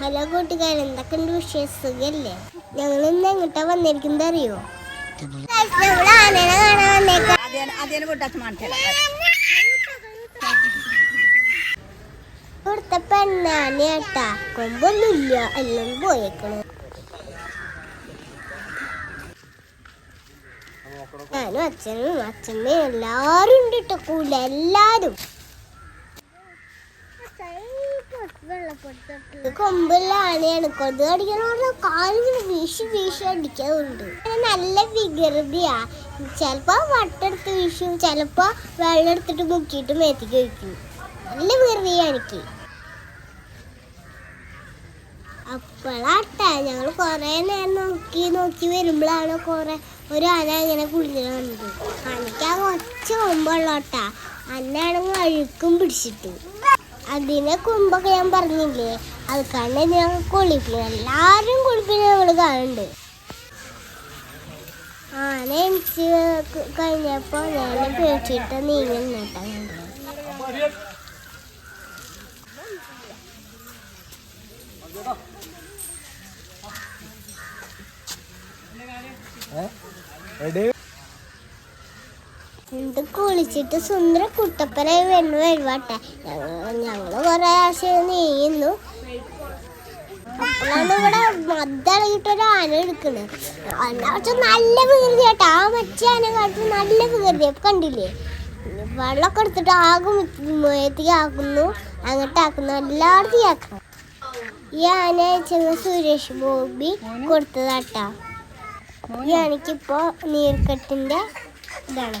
Hello കൂട്ടുകാർ എന്തൊക്കെയുണ്ട് വിശേഷം? സുഖല്ലേ? ഞങ്ങൾ ഇന്ന് എങ്ങോട്ടാ വന്നിരിക്കുന്നത് അറിയോ? ഇവിടുത്തെ പെണ്ണാനേട്ടാ കൊമ്പൊന്നുമില്ല എല്ലാം പോയേക്കണ. ഞാനും അച്ഛനും അച്ഛനും എല്ലാരും ഉണ്ട് കേട്ടോ എല്ലാരും കൊമ്പുള്ള ആനയാണ് കൊതു കടിക്കണ കാലിങ്ങനെ വീശി വീശി അടിക്കാറുണ്ട്. നല്ല വികൃതിയാ. ചിലപ്പോ വട്ടെടുത്ത് വീശും ചിലപ്പോ വെള്ളം എടുത്തിട്ട് മുക്കിയിട്ട് മേത്തേക്ക് വയ്ക്കും. നല്ല വികൃതിയാ എനിക്ക്. അപ്പോഴാട്ടാ ഞങ്ങൾ കൊറേ നേരം നോക്കി നോക്കി വരുമ്പോഴാണ് കൊറേ ഒരു ആന ഇങ്ങനെ കുളിഞ്ഞു കണ്ടത്. ആനയ്ക്ക് ആ ഒച്ച കൊമ്പുള്ളോട്ടാ അഴുക്കും പിടിച്ചിട്ടു. അതിനെ കുമ്പൊക്കെ ഞാൻ പറഞ്ഞില്ലേ? അത് കണ്ട് ഞങ്ങൾ കുളിപ്പിക്കണം എല്ലാവരും കുളിപ്പിക്കുന്നത് നമ്മൾ കാണുന്നുണ്ട് ആന എനിക്ക് കഴിഞ്ഞപ്പോൾ ഞാൻ പേടിച്ചിട്ട് നീങ്ങുന്നേട്ടാ കണ്ടത് ഇത് കുളിച്ചിട്ട് സുന്ദര കുട്ടപ്പനായി വരുന്ന വരുവാട്ടെ ഞങ്ങൾ കൊറേ ആശയം നീയുന്നു. ഇവിടെ മദ്ദളകിട്ട് ഒരു ആന എടുക്കുന്നത് അന്നാച്ച നല്ല വികൃതി കേട്ടോ. ആ മറ്റേ ആന കാട്ടി നല്ല വികൃതി. കണ്ടില്ലേ? വെള്ളമൊക്കെ എടുത്തിട്ട് ആകും മുയത്തേക്ക് ആക്കുന്നു. അങ്ങോട്ട് ആക്കുന്നു. എല്ലായിടത്തും ആക്കണം ഈ ആന അയച്ചത് സുരേഷ് ബോബി കൊടുത്തതാട്ടാ. ഈ ആനക്കിപ്പോ നീർക്കെട്ടിന്റെ ഇതാണ്.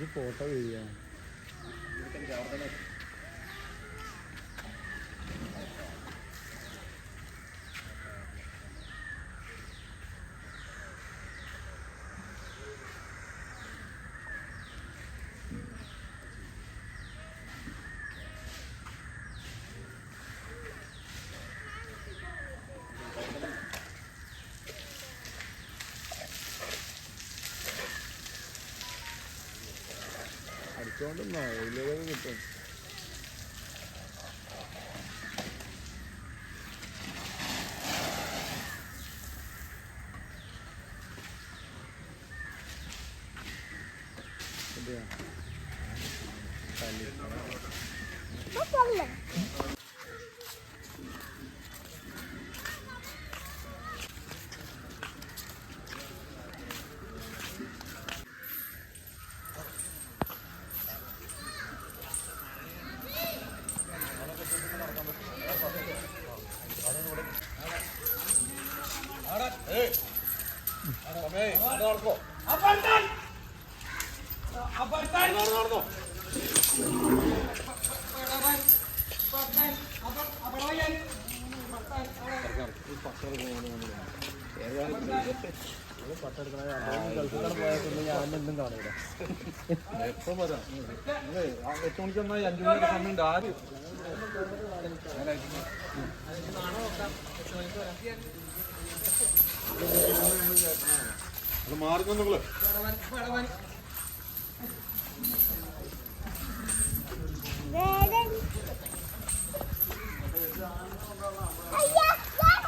ഇത് ഫോട്ടോ വീഡിയോ അടിച്ചോണ്ടെന്നോ ഇതിലൊക്കെ കിട്ടും? എട്ട് മണിക്ക് വന്നാൽ അഞ്ചു മണിക്ക് സമയമുണ്ട് ആര് നാളെ നോക്കാം എട്ട് മണിക്ക് അത് മാറുന്നു നിങ്ങള് വേദന അയ്യാ ആന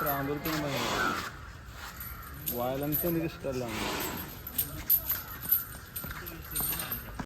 പ്രാന്തോർക്കൊന്നും വയലൻസ് എനിക്ക് ഇഷ്ടമല്ല.